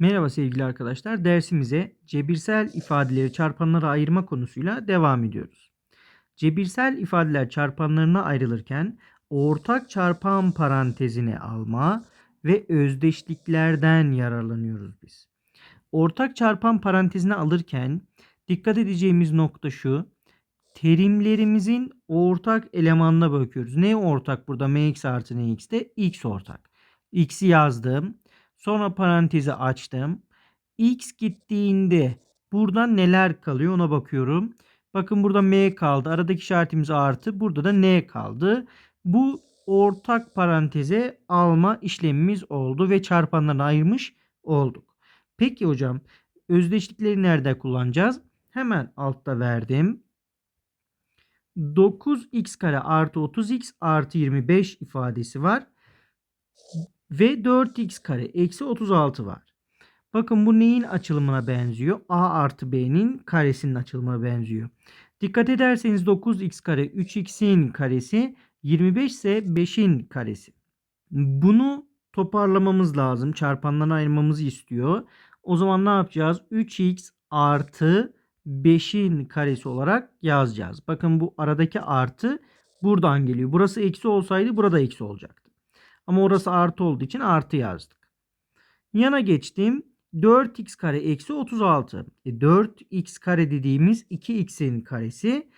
Merhaba sevgili arkadaşlar. Dersimize cebirsel ifadeleri çarpanlara ayırma konusuyla devam ediyoruz. Cebirsel ifadeler çarpanlarına ayrılırken ortak çarpan parantezine alma ve özdeşliklerden yararlanıyoruz biz. Ortak çarpan parantezine alırken dikkat edeceğimiz nokta şu. Terimlerimizin ortak elemanına bakıyoruz. Ne ortak burada? mx artı nx'te x ortak. x'i yazdım. Sonra parantezi açtım. X gittiğinde buradan neler kalıyor ona bakıyorum. Bakın burada M kaldı. Aradaki işaretimiz artı. Burada da N kaldı. Bu ortak paranteze alma işlemimiz oldu ve çarpanlarını ayırmış olduk. Peki hocam özdeşlikleri nerede kullanacağız? Hemen altta verdim. 9x kare artı 30x artı 25 ifadesi var. Ve 4x kare eksi 36 var. Bakın bu neyin açılımına benziyor? A artı B'nin karesinin açılımına benziyor. Dikkat ederseniz 9x kare 3x'in karesi 25 ise 5'in karesi. Bunu toparlamamız lazım. Çarpanlarına ayırmamızı istiyor. O zaman ne yapacağız? 3x artı 5'in karesi olarak yazacağız. Bakın bu aradaki artı buradan geliyor. Burası eksi olsaydı burada eksi olacaktı. Ama orası artı olduğu için artı yazdık. Yana geçtim. 4x kare eksi 36. E 4x kare dediğimiz 2x'in karesi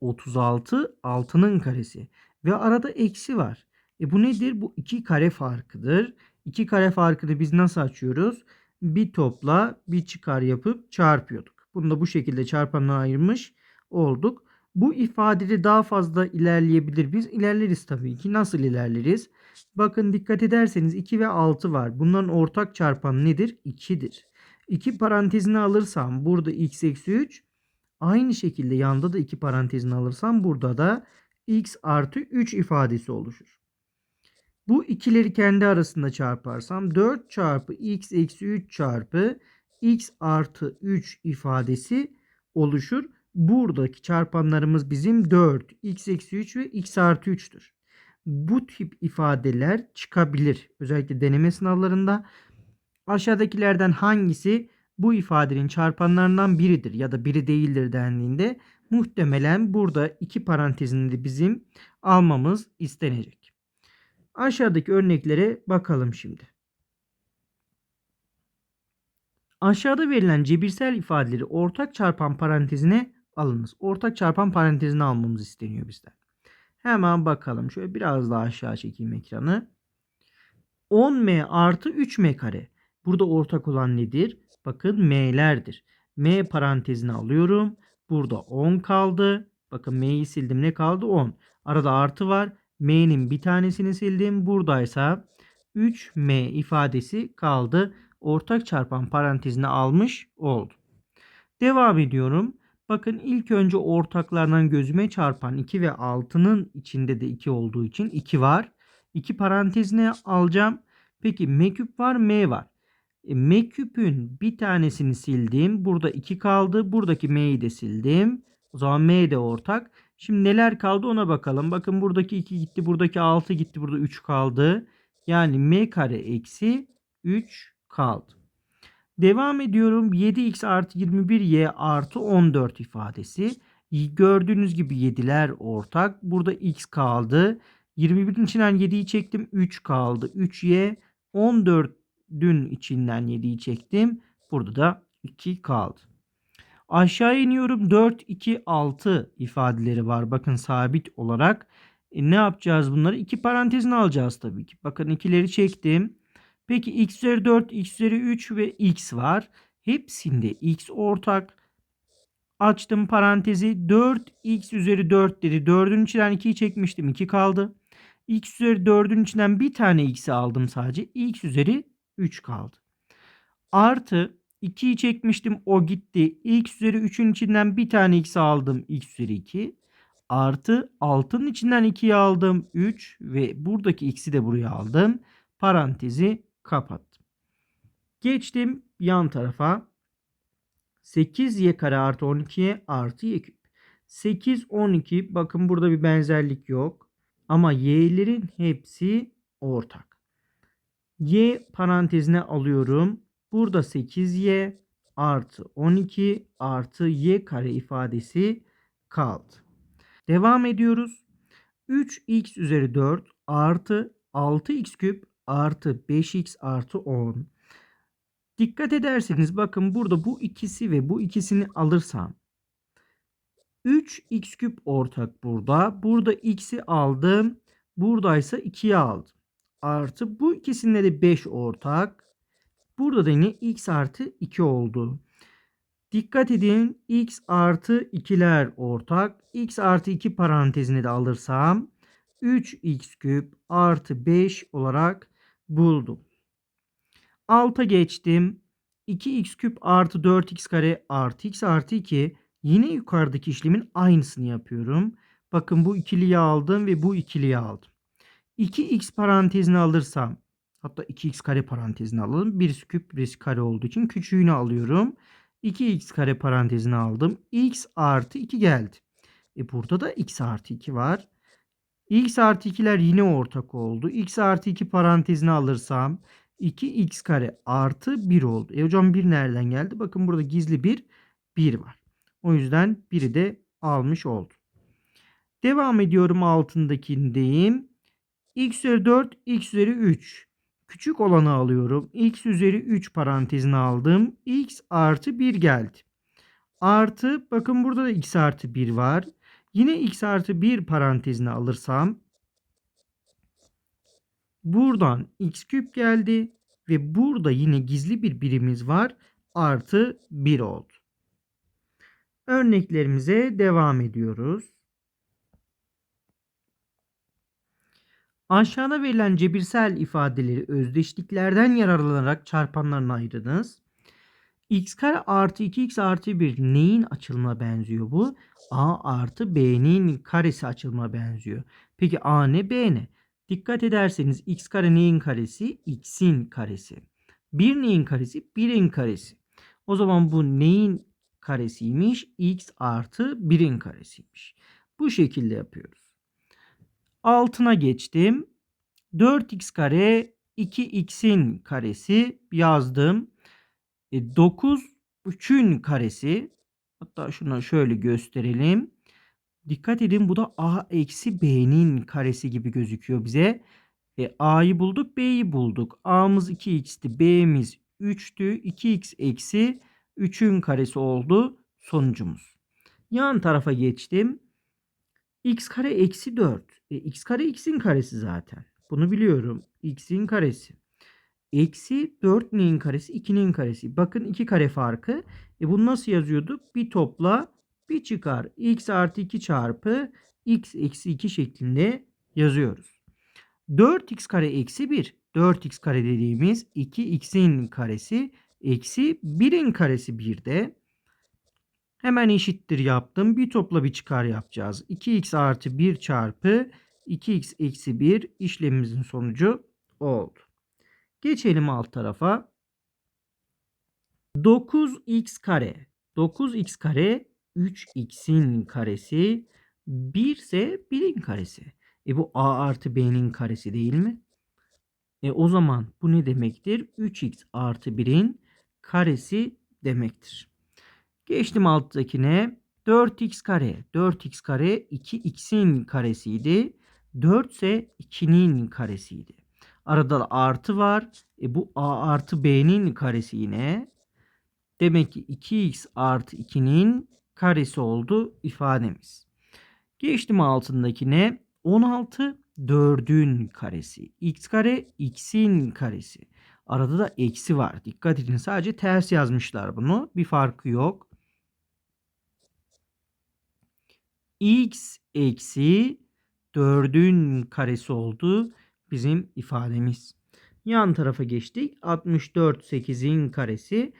36 6'nın karesi. Ve arada eksi var. E bu nedir? Bu 2 kare farkıdır. 2 kare farkını biz nasıl açıyoruz? Bir topla bir çıkar yapıp çarpıyorduk. Bunu da bu şekilde çarpanına ayırmış olduk. Bu ifadede daha fazla ilerleyebilir. Biz ilerleriz tabii ki. Nasıl ilerleriz? Bakın dikkat ederseniz 2 ve 6 var. Bunların ortak çarpanı nedir? 2'dir. 2 parantezini alırsam burada x eksi 3. Aynı şekilde yanda da 2 parantezini alırsam burada da x artı 3 ifadesi oluşur. Bu ikileri kendi arasında çarparsam 4 çarpı x eksi 3 çarpı x artı 3 ifadesi oluşur. Buradaki çarpanlarımız bizim 4, x eksi 3 ve x artı 3'tür. Bu tip ifadeler çıkabilir. Özellikle deneme sınavlarında aşağıdakilerden hangisi bu ifadenin çarpanlarından biridir ya da biri değildir dendiğinde muhtemelen burada iki parantezini bizim almamız istenecek. Aşağıdaki örneklere bakalım şimdi. Aşağıda verilen cebirsel ifadeleri ortak çarpan parantezine alınız. Ortak çarpan parantezine almamız isteniyor bizden. Hemen bakalım. Şöyle biraz daha aşağı çekeyim ekranı. 10m artı 3m kare. Burada ortak olan nedir? Bakın m'lerdir. m parantezine alıyorum. Burada 10 kaldı. Bakın m'yi sildim. Ne kaldı? 10. Arada artı var. m'nin bir tanesini sildim. Buradaysa 3m ifadesi kaldı. Ortak çarpan parantezine almış oldum. Devam ediyorum. Bakın ilk önce ortaklardan gözüme çarpan 2 ve 6'nın içinde de 2 olduğu için 2 var. 2 parantezine alacağım. Peki m küp var m var. E, m küpün bir tanesini sildim. Burada 2 kaldı. Buradaki m'yi de sildim. O zaman m de ortak. Şimdi neler kaldı ona bakalım. Bakın buradaki 2 gitti. Buradaki 6 gitti. Burada 3 kaldı. Yani m kare eksi 3 kaldı. Devam ediyorum. 7x artı 21y artı 14 ifadesi. Gördüğünüz gibi 7'ler ortak. Burada x kaldı. 21'in içinden 7'yi çektim. 3 kaldı. 3y 14'ün içinden 7'yi çektim. Burada da 2 kaldı. Aşağı iniyorum. 4, 2, 6 ifadeleri var. Bakın sabit olarak. E, ne yapacağız bunları? 2 parantezini alacağız tabii ki. Bakın ikileri çektim. Peki x üzeri 4, x üzeri 3 ve x var. Hepsinde x ortak. Açtım parantezi 4 x üzeri 4 dedi. 4'ün içinden 2'yi çekmiştim. 2 kaldı. x üzeri 4'ün içinden bir tane x'i aldım sadece. x üzeri 3 kaldı. Artı 2'yi çekmiştim o gitti. x üzeri 3'ün içinden bir tane x aldım. x üzeri 2. Artı 6'nın içinden 2'yi aldım. 3 ve buradaki x'i de buraya aldım. Parantezi kapattım. Geçtim yan tarafa. 8y kare artı 12y artı y küp. 8, 12 bakın burada bir benzerlik yok. Ama y'lerin hepsi ortak. y parantezine alıyorum. Burada 8y artı 12 artı y kare ifadesi kaldı. Devam ediyoruz. 3x üzeri 4 artı 6x küp artı 5x artı 10. Dikkat ederseniz bakın burada bu ikisi ve bu ikisini alırsam 3x küp ortak burada. Burada x'i aldım. Buradaysa 2'yi aldım. Artı bu ikisinde de 5 ortak. Burada da yine x artı 2 oldu. Dikkat edin x artı 2'ler ortak. x artı 2 parantezini de alırsam 3x küp artı 5 olarak buldum. Alta geçtim. 2x küp artı 4x kare artı x artı 2. Yine yukarıdaki işlemin aynısını yapıyorum. Bakın bu ikiliyi aldım ve bu ikiliyi aldım. 2x parantezini alırsam hatta 2x kare parantezini alalım. Birisi küp birisi kare olduğu için küçüğünü alıyorum. 2x kare parantezini aldım. x artı 2 geldi. E burada da x artı 2 var. X artı 2'ler yine ortak oldu. x artı 2 parantezini alırsam 2x kare artı 1 oldu. E hocam 1 nereden geldi? Bakın burada gizli bir 1 var. O yüzden 1'i de almış oldum. Devam ediyorum altındakindeyim. x üzeri 4, x üzeri 3. Küçük olanı alıyorum. x üzeri 3 parantezini aldım. x artı 1 geldi. Artı bakın burada da x artı 1 var. Yine x artı 1 parantezini alırsam buradan x küp geldi ve burada yine gizli bir birimiz var. Artı 1 oldu. Örneklerimize devam ediyoruz. Aşağıda verilen cebirsel ifadeleri özdeşliklerden yararlanarak çarpanlarına ayırınız. X kare artı 2x artı 1 neyin açılma benziyor bu? a artı b'nin karesi açılma benziyor. Peki a ne b ne? Dikkat ederseniz x kare neyin karesi? x'in karesi. 1 neyin karesi? 1'in karesi. O zaman bu neyin karesiymiş? x artı 1'in karesiymiş. Bu şekilde yapıyoruz. Altına geçtim. 4x kare 2x'in karesi yazdım. E, 9 3'ün karesi. Hatta şunu şöyle gösterelim. Dikkat edin bu da a eksi b'nin karesi gibi gözüküyor bize. E, a'yı bulduk b'yi bulduk. a'mız 2x'ti b'miz 3'tü. 2x eksi 3'ün karesi oldu sonucumuz. Yan tarafa geçtim. x kare eksi 4. E, x kare x'in karesi zaten. Bunu biliyorum. x'in karesi. Eksi 4 neyin karesi? 2'nin karesi. Bakın 2 kare farkı. E bunu nasıl yazıyorduk? Bir topla bir çıkar. x artı 2 çarpı x eksi 2 şeklinde yazıyoruz. 4x kare eksi 1. 4x kare dediğimiz 2x'in karesi eksi 1'in karesi 1'de. Hemen eşittir yaptım. Bir topla bir çıkar yapacağız. 2x artı 1 çarpı 2x eksi 1 işlemimizin sonucu oldu. Geçelim alt tarafa. 9x kare. 9x kare 3x'in karesi 1 ise 1'in karesi. E bu a artı b'nin karesi değil mi? E o zaman bu ne demektir? 3x artı 1'in karesi demektir. Geçtim alttakine. 4x kare. 4x kare 2x'in karesiydi. 4 ise 2'nin karesiydi. Arada da artı var. E bu a artı b'nin karesi yine. Demek ki 2x artı 2'nin karesi oldu ifademiz. Geçtim altındakine. 16 4'ün karesi. x kare x'in karesi. Arada da eksi var. Dikkat edin sadece ters yazmışlar bunu. Bir farkı yok. x eksi 4'ün karesi oldu bizim ifademiz. Yan tarafa geçtik. 64 8'in karesi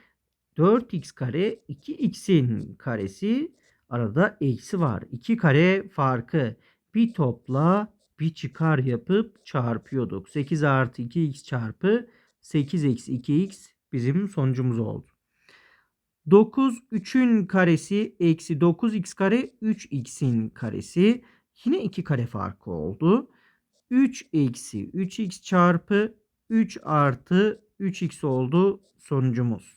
4x kare 2x'in karesi arada eksi var. 2 kare farkı bir topla bir çıkar yapıp çarpıyorduk. 8 artı 2x çarpı 8 eksi 2x bizim sonucumuz oldu. 9 3'ün karesi eksi 9x kare 3x'in karesi. Yine 2 kare farkı oldu. 3 eksi 3x çarpı 3 artı 3x oldu sonucumuz.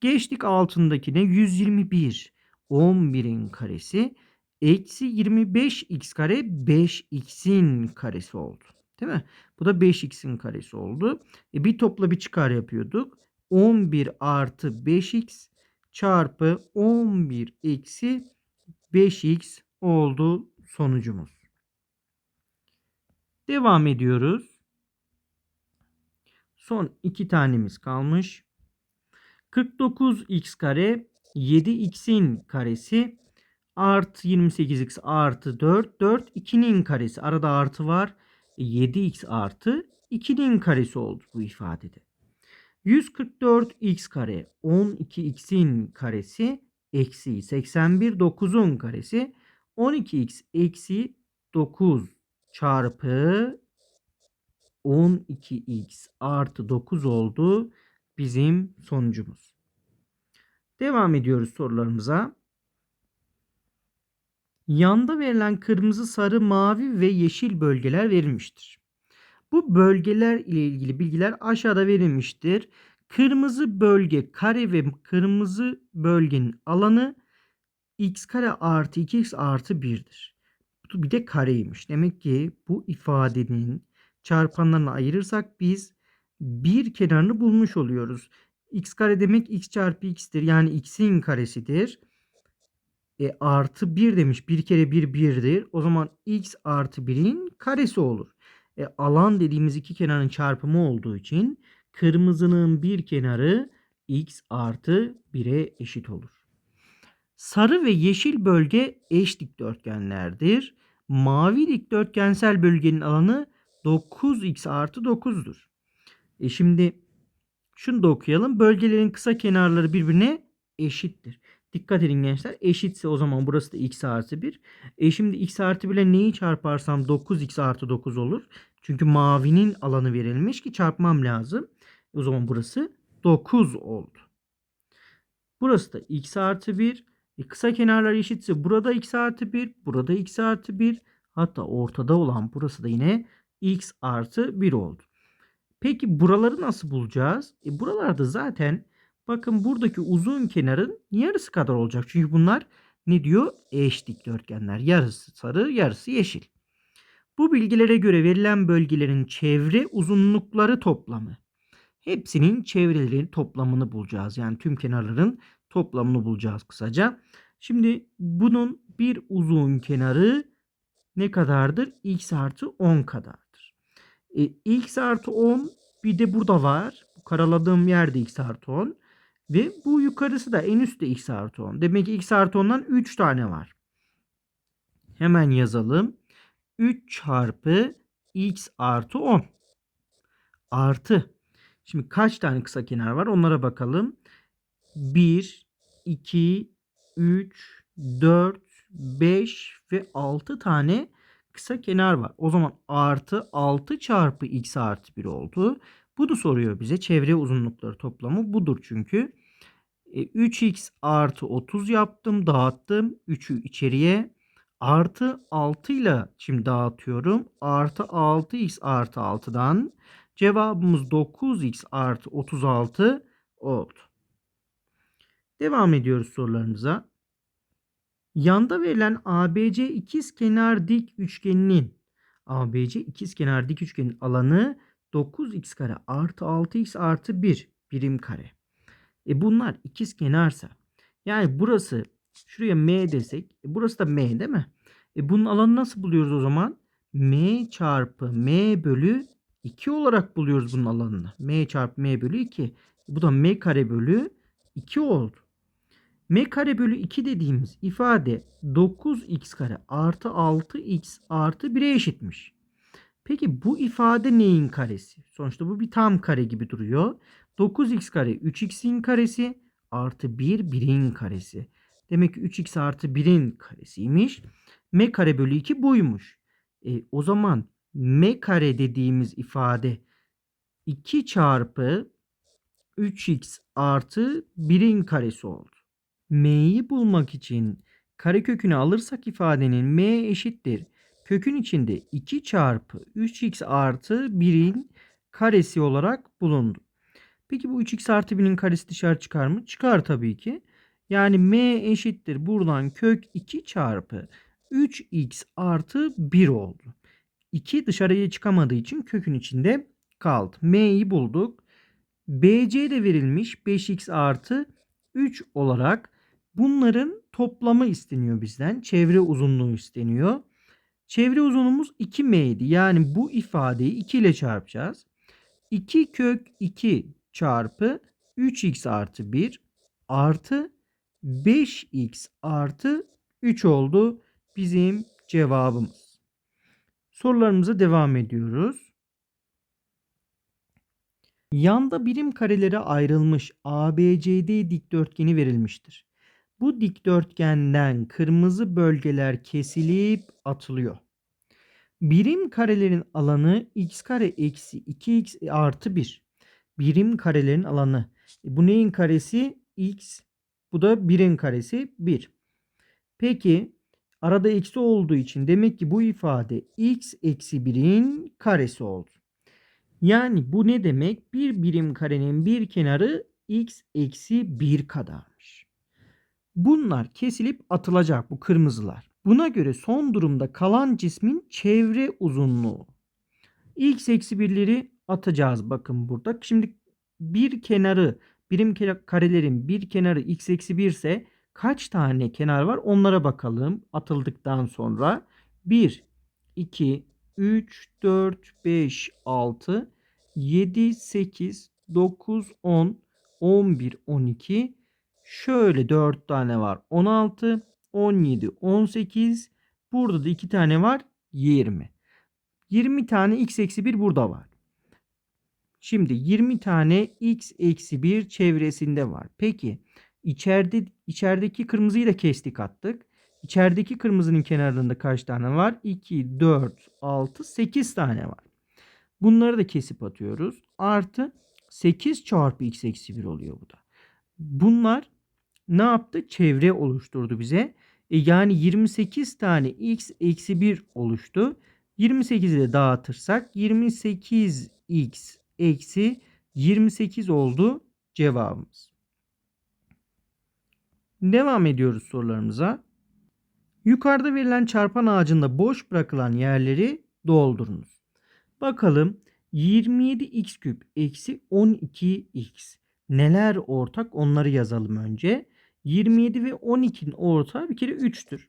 Geçtik altındakine 121. 11'in karesi eksi 25x kare 5x'in karesi oldu. Değil mi? Bu da 5x'in karesi oldu. E bir topla bir çıkar yapıyorduk. 11 artı 5x çarpı 11 eksi 5x oldu sonucumuz. Devam ediyoruz. Son iki tanemiz kalmış. 49x kare 7x'in karesi artı 28x artı 4 4 2'nin karesi arada artı var 7x artı 2'nin karesi oldu bu ifadede. 144x kare 12x'in karesi eksi 81 9'un karesi 12x eksi 9 çarpı 12x artı 9 oldu bizim sonucumuz. Devam ediyoruz sorularımıza. Yanda verilen kırmızı, sarı, mavi ve yeşil bölgeler verilmiştir. Bu bölgeler ile ilgili bilgiler aşağıda verilmiştir. Kırmızı bölge kare ve kırmızı bölgenin alanı x kare artı 2x artı 1'dir. Bir de kareymiş. Demek ki bu ifadenin çarpanlarını ayırırsak biz bir kenarını bulmuş oluyoruz. x kare demek x çarpı x'tir. Yani x'in karesidir. E, artı 1 demiş. 1 kere 1 1'dir. O zaman x artı 1'in karesi olur. E, alan dediğimiz iki kenarın çarpımı olduğu için kırmızının bir kenarı x artı 1'e eşit olur. Sarı ve yeşil bölge eş dikdörtgenlerdir. Mavi dikdörtgensel bölgenin alanı 9x artı 9'dur. E şimdi şunu da okuyalım. Bölgelerin kısa kenarları birbirine eşittir. Dikkat edin gençler. Eşitse o zaman burası da x artı 1. E şimdi x artı 1 ile neyi çarparsam 9x artı 9 olur. Çünkü mavinin alanı verilmiş ki çarpmam lazım. O zaman burası 9 oldu. Burası da x artı 1. E kısa kenarlar eşitse burada x artı 1. Burada x artı 1. Hatta ortada olan burası da yine x artı 1 oldu. Peki buraları nasıl bulacağız? E buralarda zaten bakın buradaki uzun kenarın yarısı kadar olacak. Çünkü bunlar ne diyor? Eş dikdörtgenler. Yarısı sarı, yarısı yeşil. Bu bilgilere göre verilen bölgelerin çevre uzunlukları toplamı. Hepsinin çevrelerin toplamını bulacağız. Yani tüm kenarların toplamını bulacağız kısaca. Şimdi bunun bir uzun kenarı ne kadardır? x artı 10 kadardır. E, x artı 10 bir de burada var. Karaladığım yerde x artı 10. Ve bu yukarısı da en üstte x artı 10. Demek ki x artı 10'dan 3 tane var. Hemen yazalım. 3 çarpı x artı 10. Artı. Şimdi kaç tane kısa kenar var onlara bakalım. 1, 2, 3, 4, 5 ve 6 tane kısa kenar var. O zaman artı 6 çarpı x artı 1 oldu. Bunu soruyor bize. Çevre uzunlukları toplamı budur çünkü. E, 3x artı 30 yaptım. Dağıttım. 3'ü içeriye. Artı 6 ile şimdi dağıtıyorum. Artı 6x artı 6'dan cevabımız 9x artı 36 oldu. Devam ediyoruz sorularımıza. Yanda verilen ABC ikizkenar dik üçgeninin ABC ikizkenar dik üçgenin alanı 9x kare artı 6x artı 1 birim kare. E bunlar ikizkenarsa yani burası şuraya M desek e burası da M değil mi? E bunun alanı nasıl buluyoruz o zaman? M çarpı M bölü 2 olarak buluyoruz bunun alanını. M çarpı M bölü 2. E bu da M kare bölü 2 oldu m kare bölü 2 dediğimiz ifade 9x kare artı 6x artı 1'e eşitmiş. Peki bu ifade neyin karesi? Sonuçta bu bir tam kare gibi duruyor. 9x kare 3x'in karesi artı 1 1'in karesi. Demek ki 3x artı 1'in karesiymiş. m kare bölü 2 buymuş. E, o zaman m kare dediğimiz ifade 2 çarpı 3x artı 1'in karesi oldu m'yi bulmak için karekökünü alırsak ifadenin m eşittir. Kökün içinde 2 çarpı 3x artı 1'in karesi olarak bulundu. Peki bu 3x artı 1'in karesi dışarı çıkar mı? Çıkar tabii ki. Yani m eşittir. Buradan kök 2 çarpı 3x artı 1 oldu. 2 dışarıya çıkamadığı için kökün içinde kaldı. m'yi bulduk. bc de verilmiş 5x artı 3 olarak bunların toplamı isteniyor bizden. Çevre uzunluğu isteniyor. Çevre uzunluğumuz 2m'ydi. Yani bu ifadeyi 2 ile çarpacağız. 2 kök 2 çarpı 3x artı 1 artı 5x artı 3 oldu bizim cevabımız. Sorularımıza devam ediyoruz. Yanda birim karelere ayrılmış ABCD dikdörtgeni verilmiştir. Bu dikdörtgenden kırmızı bölgeler kesilip atılıyor. Birim karelerin alanı x kare eksi 2x artı 1. Birim karelerin alanı. Bu neyin karesi? x. Bu da 1'in karesi 1. Peki arada eksi olduğu için demek ki bu ifade x eksi 1'in karesi oldu. Yani bu ne demek? Bir birim karenin bir kenarı x eksi 1 kadarmış. Bunlar kesilip atılacak bu kırmızılar. Buna göre son durumda kalan cismin çevre uzunluğu. X eksi 1'leri atacağız bakın burada. Şimdi bir kenarı birim karelerin bir kenarı x eksi 1 ise kaç tane kenar var onlara bakalım atıldıktan sonra. 1, 2, 3, 4, 5, 6, 7, 8, 9, 10, 11, 12. Şöyle 4 tane var. 16, 17, 18. Burada da 2 tane var. 20. 20 tane x eksi 1 burada var. Şimdi 20 tane x eksi 1 çevresinde var. Peki içeride içerideki kırmızıyı da kestik attık. İçerideki kırmızının kenarında kaç tane var? 2, 4, 6, 8 tane var. Bunları da kesip atıyoruz. Artı 8 çarpı x eksi 1 oluyor bu da. Bunlar ne yaptı? Çevre oluşturdu bize. E yani 28 tane x eksi 1 oluştu. 28'i de dağıtırsak 28x eksi 28 oldu cevabımız. Devam ediyoruz sorularımıza. Yukarıda verilen çarpan ağacında boş bırakılan yerleri doldurunuz. Bakalım 27x küp eksi 12x neler ortak onları yazalım önce. 27 ve 12'nin ortağı bir kere 3'tür.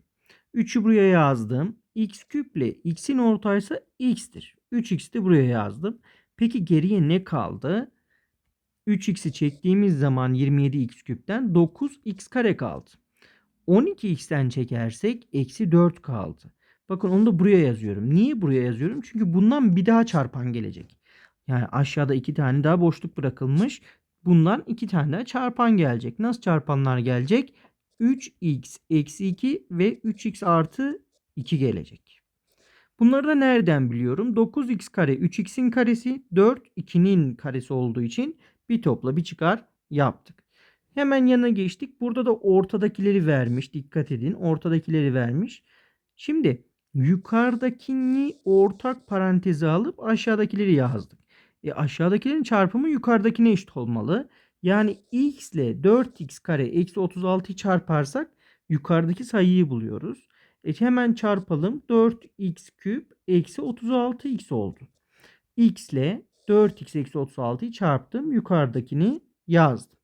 3'ü buraya yazdım. x küple x'in ortaysa x'tir. 3x de buraya yazdım. Peki geriye ne kaldı? 3x'i çektiğimiz zaman 27x küpten 9x kare kaldı. 12x'ten çekersek eksi 4 kaldı. Bakın onu da buraya yazıyorum. Niye buraya yazıyorum? Çünkü bundan bir daha çarpan gelecek. Yani aşağıda iki tane daha boşluk bırakılmış. Bundan iki tane daha çarpan gelecek. Nasıl çarpanlar gelecek? 3x eksi 2 ve 3x artı 2 gelecek. Bunları da nereden biliyorum? 9x kare 3x'in karesi 4 2'nin karesi olduğu için bir topla bir çıkar yaptık. Hemen yana geçtik. Burada da ortadakileri vermiş. Dikkat edin. Ortadakileri vermiş. Şimdi yukarıdakini ortak paranteze alıp aşağıdakileri yazdık. E aşağıdakilerin çarpımı yukarıdakine eşit olmalı. Yani x ile 4x kare eksi 36'yı çarparsak yukarıdaki sayıyı buluyoruz. E hemen çarpalım. 4x küp eksi 36x oldu. x ile 4x eksi 36'yı çarptım. Yukarıdakini yazdım.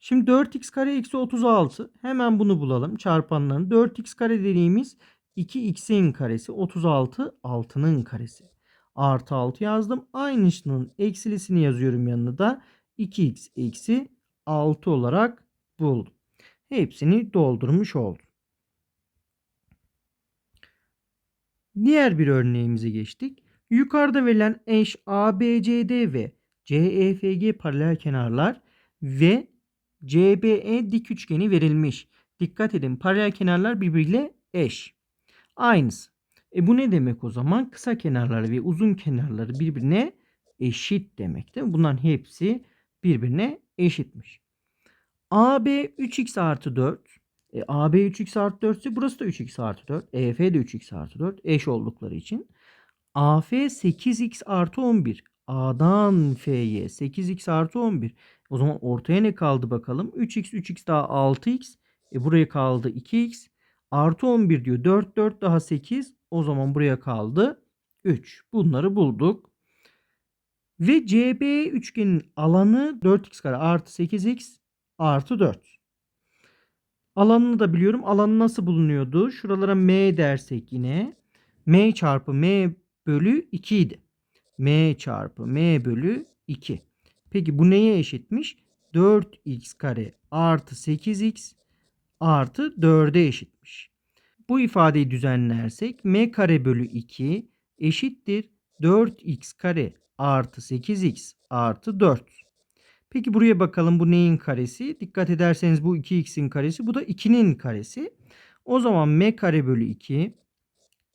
Şimdi 4x kare eksi 36. Hemen bunu bulalım. Çarpanların 4x kare dediğimiz 2x'in karesi 36 6'nın karesi. Artı 6 yazdım. Aynısının eksilisini yazıyorum yanına da 2x eksi 6 olarak buldum. Hepsini doldurmuş oldum. Diğer bir örneğimize geçtik. Yukarıda verilen eş ABCD ve CEFG paralel kenarlar ve CBE dik üçgeni verilmiş. Dikkat edin paralel kenarlar birbiriyle eş. Aynısı. E bu ne demek o zaman? Kısa kenarları ve uzun kenarları birbirine eşit demek değil mi? Bunların hepsi birbirine eşitmiş. AB 3x artı 4. E, AB 3x artı 4 ise burası da 3x artı 4. EF de 3x artı 4 eş oldukları için. AF 8x artı 11. A'dan F'ye 8x artı 11. O zaman ortaya ne kaldı bakalım? 3x 3x daha 6x. E buraya kaldı 2x. Artı 11 diyor. 4 4 daha 8. O zaman buraya kaldı 3. Bunları bulduk. Ve CB üçgenin alanı 4x kare artı 8x artı 4. Alanını da biliyorum. Alanı nasıl bulunuyordu? Şuralara m dersek yine. m çarpı m bölü 2 idi. m çarpı m bölü 2. Peki bu neye eşitmiş? 4x kare artı 8x artı 4'e eşitmiş. Bu ifadeyi düzenlersek m kare bölü 2 eşittir 4x kare artı 8x artı 4. Peki buraya bakalım bu neyin karesi? Dikkat ederseniz bu 2x'in karesi bu da 2'nin karesi. O zaman m kare bölü 2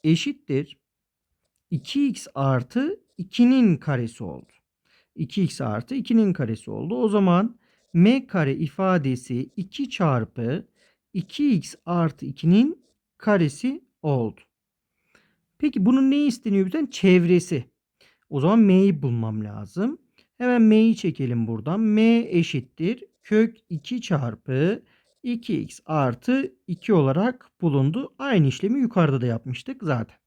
eşittir 2x artı 2'nin karesi oldu. 2x artı 2'nin karesi oldu. O zaman m kare ifadesi 2 çarpı 2x artı 2'nin karesi oldu. Peki bunun ne isteniyor bizden? Çevresi. O zaman m'yi bulmam lazım. Hemen m'yi çekelim buradan. m eşittir kök 2 çarpı 2x artı 2 olarak bulundu. Aynı işlemi yukarıda da yapmıştık zaten.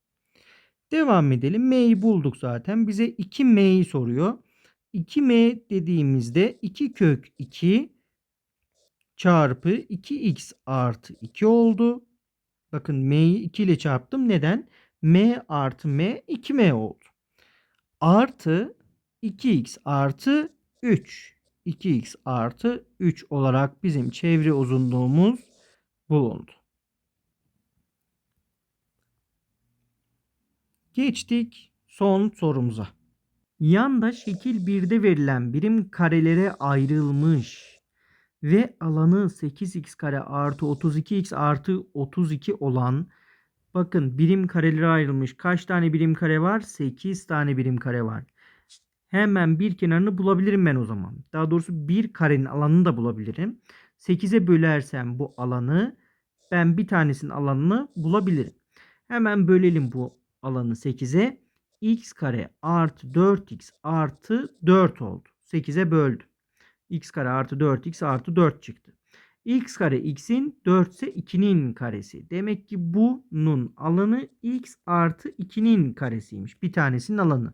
Devam edelim. M'yi bulduk zaten. Bize 2m'yi soruyor. 2m dediğimizde 2 kök 2 çarpı 2x artı 2 oldu. Bakın m'yi 2 ile çarptım. Neden? m artı m 2m oldu. Artı 2x artı 3. 2x artı 3 olarak bizim çevre uzunluğumuz bulundu. Geçtik son sorumuza. Yanda şekil 1'de verilen birim karelere ayrılmış ve alanı 8x kare artı 32x artı 32 olan bakın birim karelere ayrılmış. Kaç tane birim kare var? 8 tane birim kare var. Hemen bir kenarını bulabilirim ben o zaman. Daha doğrusu bir karenin alanını da bulabilirim. 8'e bölersem bu alanı ben bir tanesinin alanını bulabilirim. Hemen bölelim bu alanı 8'e. x kare artı 4x artı 4 oldu. 8'e böldüm. X kare artı 4x artı 4 çıktı. x kare x'in 4 ise 2'nin karesi. Demek ki bunun alanı x artı 2'nin karesiymiş. Bir tanesinin alanı.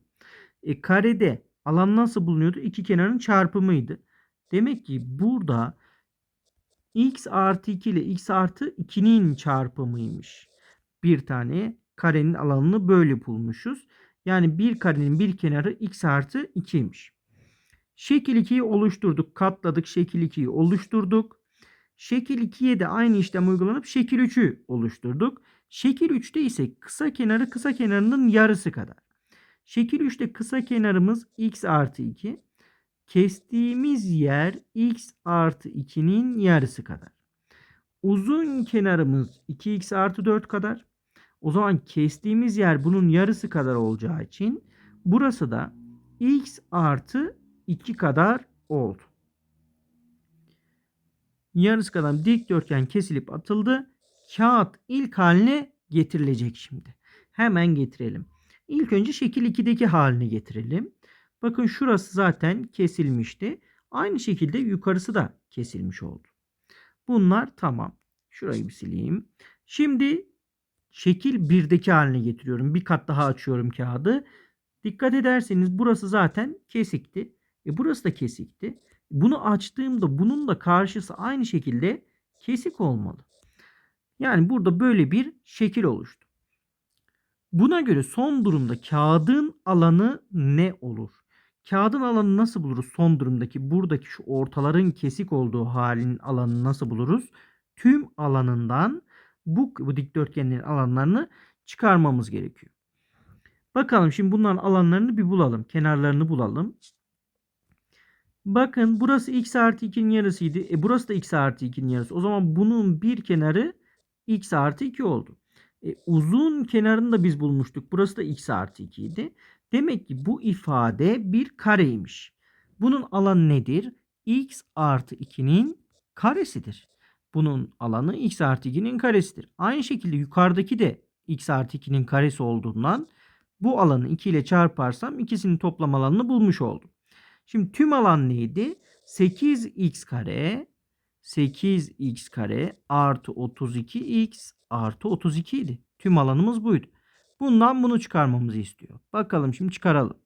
E, karede alan nasıl bulunuyordu? İki kenarın çarpımıydı. Demek ki burada x artı 2 ile x artı 2'nin çarpımıymış. Bir tane karenin alanını böyle bulmuşuz. Yani bir karenin bir kenarı x artı 2'ymiş. Şekil 2'yi oluşturduk. Katladık. Şekil 2'yi oluşturduk. Şekil 2'ye de aynı işlem uygulanıp şekil 3'ü oluşturduk. Şekil 3'te ise kısa kenarı kısa kenarının yarısı kadar. Şekil 3'te kısa kenarımız x artı 2. Kestiğimiz yer x artı 2'nin yarısı kadar. Uzun kenarımız 2x artı 4 kadar. O zaman kestiğimiz yer bunun yarısı kadar olacağı için burası da x artı 2 kadar oldu. Yarısı kadar dikdörtgen kesilip atıldı. Kağıt ilk haline getirilecek şimdi. Hemen getirelim. İlk önce şekil 2'deki haline getirelim. Bakın şurası zaten kesilmişti. Aynı şekilde yukarısı da kesilmiş oldu. Bunlar tamam. Şurayı bir sileyim. Şimdi şekil 1'deki haline getiriyorum. Bir kat daha açıyorum kağıdı. Dikkat ederseniz burası zaten kesikti. E burası da kesikti. Bunu açtığımda bunun da karşısı aynı şekilde kesik olmalı. Yani burada böyle bir şekil oluştu. Buna göre son durumda kağıdın alanı ne olur? Kağıdın alanı nasıl buluruz son durumdaki buradaki şu ortaların kesik olduğu halin alanını nasıl buluruz? Tüm alanından bu, bu dikdörtgenlerin alanlarını çıkarmamız gerekiyor. Bakalım şimdi bunların alanlarını bir bulalım. Kenarlarını bulalım. Bakın burası x artı 2'nin yarısıydı. E burası da x artı 2'nin yarısı. O zaman bunun bir kenarı x artı 2 oldu. E, uzun kenarını da biz bulmuştuk. Burası da x artı 2 idi. Demek ki bu ifade bir kareymiş. Bunun alanı nedir? x artı 2'nin karesidir. Bunun alanı x artı 2'nin karesidir. Aynı şekilde yukarıdaki de x artı 2'nin karesi olduğundan Bu alanı 2 ile çarparsam ikisinin toplam alanını bulmuş oldum. Şimdi tüm alan neydi? 8x kare 8x kare artı 32x artı 32 idi. Tüm alanımız buydu. Bundan bunu çıkarmamızı istiyor. Bakalım şimdi çıkaralım.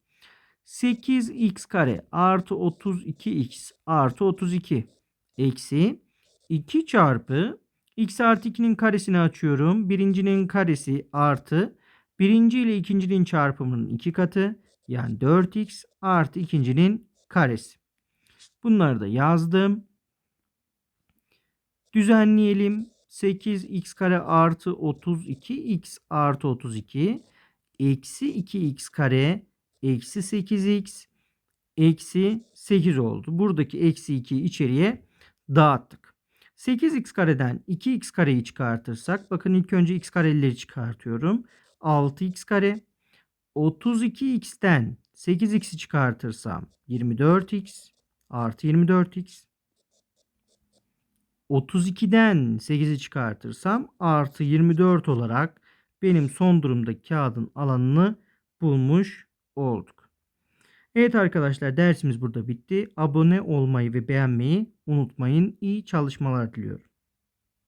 8x kare artı 32x artı 32 eksi 2 çarpı x artı 2'nin karesini açıyorum. Birincinin karesi artı birinci ile ikincinin çarpımının iki katı yani 4x artı ikincinin karesi. Bunları da yazdım. Düzenleyelim. 8x kare artı 32x artı 32 eksi 2x kare eksi 8x eksi 8 oldu. Buradaki eksi 2'yi içeriye dağıttık. 8x kareden 2x kareyi çıkartırsak bakın ilk önce x kareleri çıkartıyorum. 6x kare 32x'ten 8x'i çıkartırsam 24x artı 24x 32'den 8'i çıkartırsam artı 24 olarak benim son durumdaki kağıdın alanını bulmuş olduk. Evet arkadaşlar dersimiz burada bitti. Abone olmayı ve beğenmeyi unutmayın. İyi çalışmalar diliyorum.